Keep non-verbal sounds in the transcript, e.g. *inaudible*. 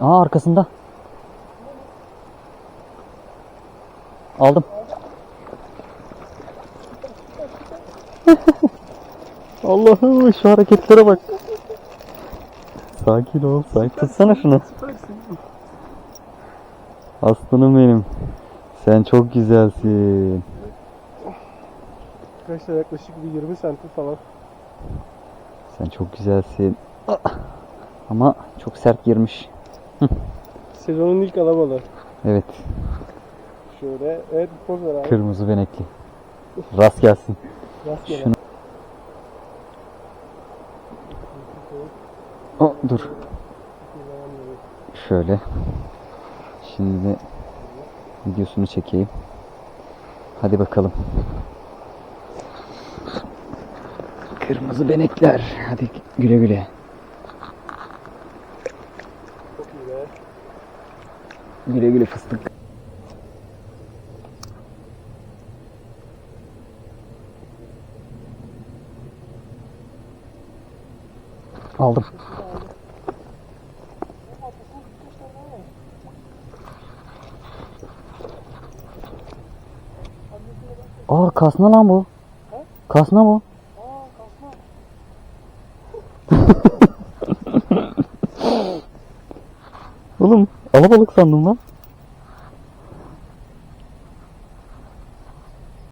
Aa arkasında. Aldım. *laughs* Allah'ım şu hareketlere bak. Sakin ol, sakin. Tutsana şunu. Aslanım benim. Sen çok güzelsin. Arkadaşlar yaklaşık bir 20 santim falan. Sen çok güzelsin. Ah! Ama çok sert girmiş. Sezonun ilk alabalığı. Evet, Şöyle. Evet bir poz ver abi. kırmızı benekli. Rast gelsin. Rastgele. Şunu... Oh, dur. Şöyle. Şimdi de videosunu çekeyim. Hadi bakalım. Kırmızı benekler. Hadi güle güle. Çok iyi be. Güle güle fıstık. Aldım. Aa kasna lan bu. Kasna bu. *laughs* Oğlum alabalık sandım lan.